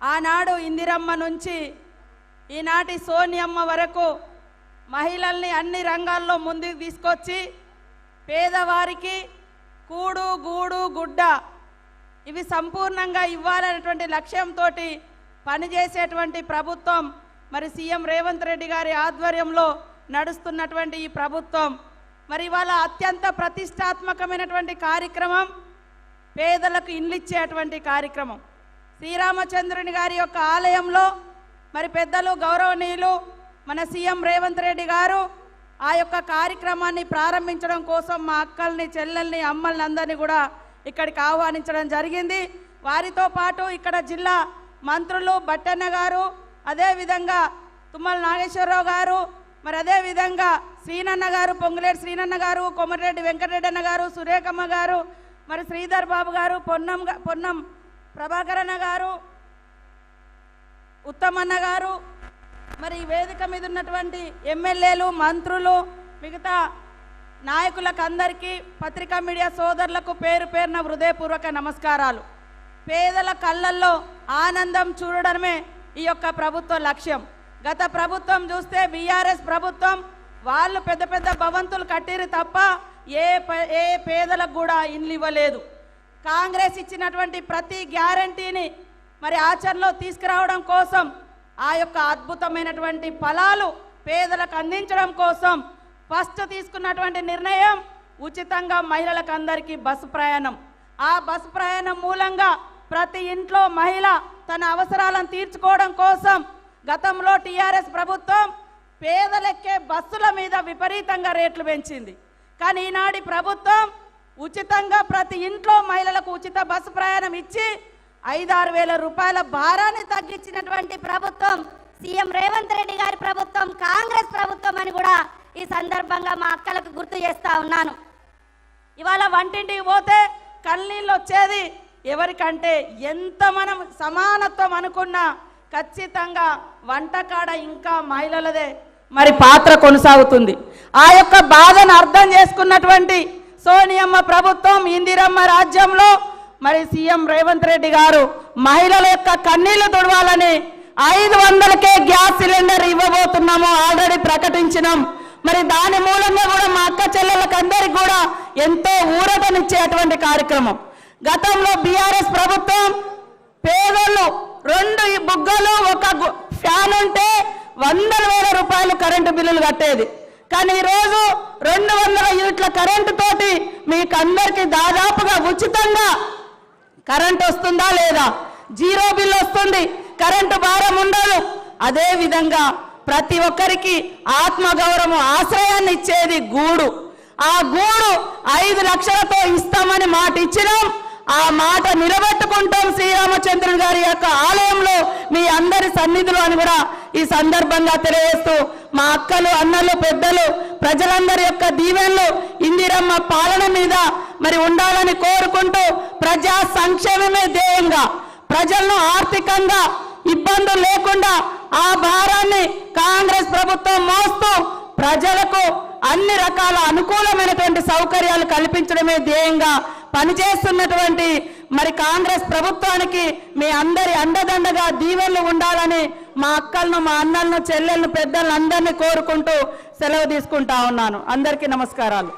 ఆనాడు ఇందిరమ్మ నుంచి ఈనాటి సోనియమ్మ వరకు మహిళల్ని అన్ని రంగాల్లో ముందుకు తీసుకొచ్చి పేదవారికి కూడు గూడు గుడ్డ ఇవి సంపూర్ణంగా ఇవ్వాలనేటువంటి లక్ష్యంతో పనిచేసేటువంటి ప్రభుత్వం మరి సీఎం రేవంత్ రెడ్డి గారి ఆధ్వర్యంలో నడుస్తున్నటువంటి ఈ ప్రభుత్వం. మరి ఇవాళ అత్యంత ప్రతిష్టాత్మకమైనటువంటి కార్యక్రమం పేదలకు ఇండ్లిచ్చేటువంటి కార్యక్రమం. శ్రీరామచంద్రుని గారి యొక్క ఆలయంలో మరి పెద్దలు గౌరవనీయులు మన సీఎం రేవంత్ రెడ్డి గారు ఆ యొక్క కార్యక్రమాన్ని ప్రారంభించడం కోసం మా అక్కల్ని చెల్లెల్ని అమ్మల్ని అందరినీ కూడా ఇక్కడికి ఆహ్వానించడం జరిగింది. వారితో పాటు ఇక్కడ జిల్లా మంత్రులు బట్టన్న గారు అదేవిధంగా తుమ్మల నాగేశ్వరరావు గారు మరి అదేవిధంగా శ్రీనన్న గారు పొంగులేటి శ్రీనన్న గారు కొమరెడ్డి వెంకటరెడ్డి అన్న గారు సురేఖమ్మ గారు మరి శ్రీధర్ బాబు గారు పొన్నం పొన్నం ప్రభాకరన్న గారు ఉత్తమన్న గారు మరి ఈ వేదిక మీద ఉన్నటువంటి ఎమ్మెల్యేలు మంత్రులు మిగతా నాయకులకు అందరికీ పత్రికా మీడియా సోదరులకు పేరు పేరున హృదయపూర్వక నమస్కారాలు. పేదల కళ్ళల్లో ఆనందం చూడడమే ఈ యొక్క ప్రభుత్వ లక్ష్యం. గత ప్రభుత్వం చూస్తే బీఆర్ఎస్ ప్రభుత్వం వాళ్ళు పెద్ద పెద్ద భవంతులు కట్టిరు తప్ప ఏ ఏ పేదలకు కూడా ఇండ్లు ఇవ్వలేదు. కాంగ్రెస్ ఇచ్చినటువంటి ప్రతి గ్యారంటీని మరి ఆచరణలో తీసుకురావడం కోసం ఆ యొక్క అద్భుతమైనటువంటి ఫలాలు పేదలకు అందించడం కోసం ఫస్ట్ తీసుకున్నటువంటి నిర్ణయం ఉచితంగా మహిళలకు అందరికీ బస్సు ప్రయాణం. ఆ బస్సు ప్రయాణం మూలంగా ప్రతి ఇంట్లో మహిళ తన అవసరాలను తీర్చుకోవడం కోసం గతంలో టీఆర్ఎస్ ప్రభుత్వం పేదలెక్కే బస్సుల మీద విపరీతంగా రేట్లు పెంచింది. కానీ ఈనాటి ప్రభుత్వం ఉచితంగా ప్రతి ఇంట్లో మహిళలకు ఉచిత బస్సు ప్రయాణం ఇచ్చి ఐదారు వేల రూపాయల భారాన్ని తగ్గించినటువంటి ప్రభుత్వం సీఎం రేవంత్ రెడ్డి గారి ప్రభుత్వం కాంగ్రెస్ ప్రభుత్వం అని కూడా ఈ సందర్భంగా మా అక్కలకు గుర్తు చేస్తా ఉన్నాను. ఇవాళ వంటింటికి పోతే కన్నీళ్ళు వచ్చేది ఎవరికంటే ఎంత మనం సమానత్వం అనుకున్నా ఖచ్చితంగా వంటకాడ ఇంకా మహిళలదే. మరి పాత్ర కొనసాగుతుంది. ఆ యొక్క బాధను అర్థం చేసుకున్నటువంటి సోనియమ్మ ప్రభుత్వం ఇందిరమ్మ రాజ్యంలో మరి సీఎం రేవంత్ రెడ్డి గారు మహిళల యొక్క కన్నీళ్ళు తుడవాలని ఐదు వందలకే గ్యాస్ సిలిండర్ ఇవ్వబోతున్నాము ఆల్రెడీ ప్రకటించినాం. మరి దాని మూలంగా కూడా మా అక్క చెల్లెళ్ళకందరికి అందరికి కూడా ఎంతో ఊరటనిచ్చేటువంటి కార్యక్రమం. గతంలో బీఆర్ఎస్ ప్రభుత్వం పేదలు రెండు ఈ బుగ్గలు ఒక ఫ్యాన్ ఉంటే వందల వేల రూపాయలు కరెంటు బిల్లులు కట్టేది. కానీ ఈరోజు రెండు వందల యూనిట్ల కరెంటు తోటి మీకు అందరికి దాదాపుగా ఉచితంగా కరెంట్ వస్తుందా లేదా? జీరో బిల్ వస్తుంది. కరెంటు భారం ఉండదు. అదేవిధంగా ప్రతి ఒక్కరికి ఆత్మగౌరవం ఆశ్రయాన్ని ఇచ్చేది గూడు. ఆ గూడు ఐదు లక్షలతో ఇస్తామని మాట ఇచ్చినాం ఆ మాట నిలబెట్టుకుంటాం శ్రీరామచంద్రుని గారి యొక్క ఆలయంలో మీ అందరి సన్నిధులు అని కూడా ఈ సందర్భంగా తెలియజేస్తూ మా అక్కలు అన్నలు పెద్దలు ప్రజలందరి యొక్క దీవెనలు ఇందిరమ్మ పాలన మీద మరి ఉండాలని కోరుకుంటూ ప్రజా సంక్షేమమే ధ్యేయంగా ప్రజలను ఆర్థికంగా ఇబ్బందులు లేకుండా ఆ భారాన్ని కాంగ్రెస్ ప్రభుత్వం మోస్తూ ప్రజలకు అన్ని రకాల అనుకూలమైనటువంటి సౌకర్యాలు కల్పించడమే ధ్యేయంగా పనిచేస్తున్నటువంటి మరి కాంగ్రెస్ ప్రభుత్వానికి మీ అందరి అండదండగా దీవెనలు ఉండాలని మా అక్కలను మా అన్నలను చెల్లెలను పెద్దలను అందరినీ కోరుకుంటూ సెలవు తీసుకుంటా ఉన్నాను. అందరికీ నమస్కారాలు.